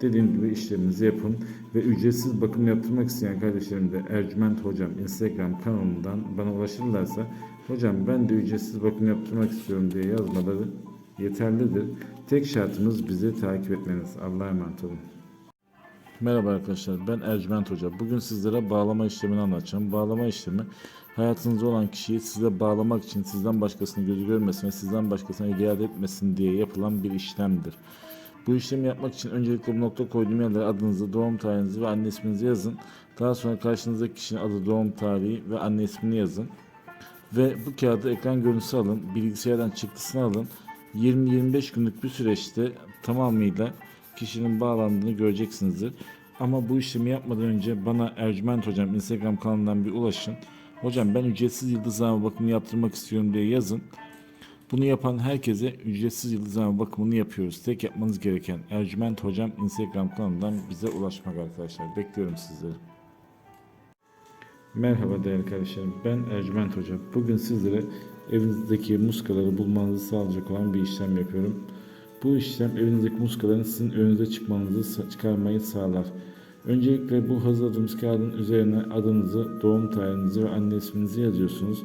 Dediğim gibi işleminizi yapın ve ücretsiz bakım yaptırmak isteyen kardeşlerim de Ercüment Hocam Instagram kanalından bana ulaşırlarsa Hocam ben de ücretsiz bakım yaptırmak istiyorum diye yazmaları yeterlidir. Tek şartımız bizi takip etmeniz. Allah'a emanet olun. Merhaba arkadaşlar ben Ercüment Hoca. Bugün sizlere bağlama işlemini anlatacağım. Bağlama işlemi hayatınızda olan kişiyi size bağlamak için sizden başkasını gözü görmesin ve sizden başkasına iade etmesin diye yapılan bir işlemdir. Bu işlemi yapmak için öncelikle bu nokta koyduğum yerlere adınızı, doğum tarihinizi ve anne isminizi yazın. Daha sonra karşınızdaki kişinin adı, doğum tarihi ve anne ismini yazın. Ve bu kağıdı ekran görüntüsü alın, bilgisayardan çıktısını alın. 20-25 günlük bir süreçte tamamıyla kişinin bağlandığını göreceksinizdir. Ama bu işlemi yapmadan önce bana Ercüment Hocam Instagram kanalından bir ulaşın. Hocam ben ücretsiz yıldızlama bakımı yaptırmak istiyorum diye yazın. Bunu yapan herkese ücretsiz yıldızlama bakımını yapıyoruz. Tek yapmanız gereken Ercüment Hocam Instagram kanalından bize ulaşmak arkadaşlar. Bekliyorum sizleri. Merhaba değerli kardeşlerim. Ben Ercüment Hoca. Bugün sizlere evinizdeki muskaları bulmanızı sağlayacak olan bir işlem yapıyorum. Bu işlem evinizdeki muskaların sizin önünüze çıkmanızı çıkarmayı sağlar. Öncelikle bu hazırladığımız kağıdın üzerine adınızı, doğum tarihinizi ve anne isminizi yazıyorsunuz.